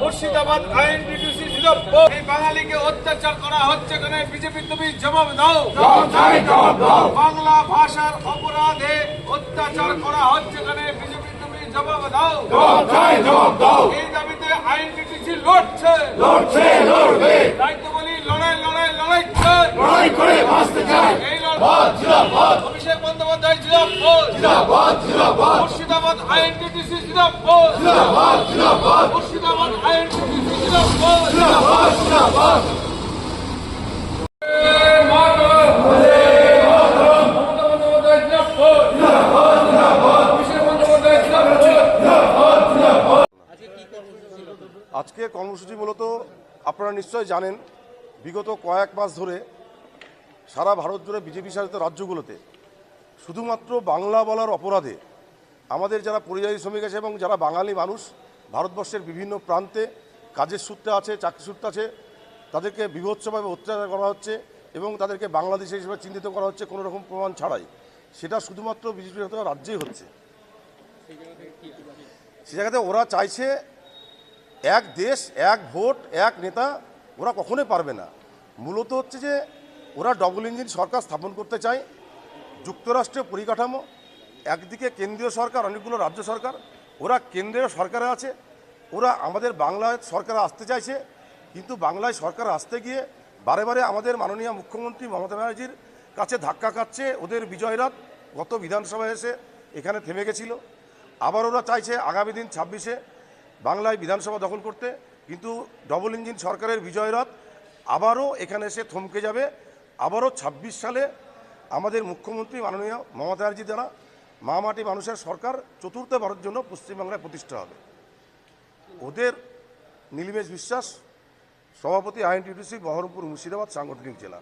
Murshidabad INTTUC এই বাঙালিকে অত্যাচার করা হচ্ছে কেন? বিজেপি তুমি জবাব দাও। বাংলা ভাষার অপরাধে অত্যাচার করা হচ্ছে কেন? বিজেপি তুমি জবাব দাও। এই দাবিতে আইএনটিটিউসি লড়ছে। তাই তো বলি লড়াই লড়াই লড়াই লড়াই করে বাঁচতে চাই এই লড়াই জিন্দাবাদ অভিষেক বন্দ্যোপাধ্যায় জিন্দাবাদ। জিন্দাবাদ জিন্দাবাদ। মুর্শিদাবাদ আইএনটিটিউসি জিন্দাবাদ। জিন্দাবাদ জিন্দাবাদ। মুর্শিদাবাদ আইএনটিটিউসি জিন্দাবাদ। জিন্দাবাদ জিন্দাবাদ। আজকে কর্মসূচি মূলত আপনারা নিশ্চয়ই জানেন বিগত কয়েক মাস ধরে সারা ভারত জুড়ে বিজেপি শাসিত রাজ্যগুলোতে শুধুমাত্র বাংলা বলার অপরাধে আমাদের যারা পরিযায়ী শ্রমিক আছে এবং যারা বাঙালি মানুষ, ভারতবর্ষের বিভিন্ন প্রান্তে কাজের সূত্রে আছে চাকরি সূত্রে আছে, তাদেরকে বিভৎসভাবে অত্যাচার করা হচ্ছে এবং তাদেরকে বাংলাদেশি হিসেবে চিহ্নিত করা হচ্ছে কোনো রকম প্রমাণ ছাড়াই। সেটা শুধুমাত্র বিজেপি রাজ্যেই হচ্ছে। সে জায়গাতে ওরা চাইছে এক দেশ, এক ভোট, এক নেতা, ওরা কখনোই পারবে না। মূলত হচ্ছে যে ওরা ডবল ইঞ্জিন সরকার স্থাপন করতে চায়। যুক্তরাষ্ট্রের পরিকাঠামো, একদিকে কেন্দ্রীয় সরকার, অনেকগুলো রাজ্য সরকার, ওরা কেন্দ্রীয় সরকারে আছে, ওরা আমাদের বাংলায় সরকার আসতে চাইছে, কিন্তু বাংলায় সরকার আসতে গিয়ে বারে বারে আমাদের মাননীয় মুখ্যমন্ত্রী মমতা ব্যানার্জির কাছে ধাক্কা খাচ্ছে, ওদের বিজয়রাত গত বিধানসভায় এসে এখানে থেমে গেছিল। আবার ওরা চাইছে আগামী দিন ছাব্বিশে বাংলায় বিধানসভা দখল করতে, কিন্তু ডবল ইঞ্জিন সরকারের বিজয়রথ আবারও এখানে এসে থমকে যাবে, আবারও ২৬ সালে আমাদের মুখ্যমন্ত্রী মাননীয় মমতা ব্যানার্জি দ্বারা মা মাটি মানুষের সরকার চতুর্থবারের জন্য পশ্চিমবাংলায় প্রতিষ্ঠা হবে। ওদের নীলিমেশ বিশ্বাস, সভাপতি আইএনটিটিসি বহরমপুর মুর্শিদাবাদ, সাংগঠনিক জেলা।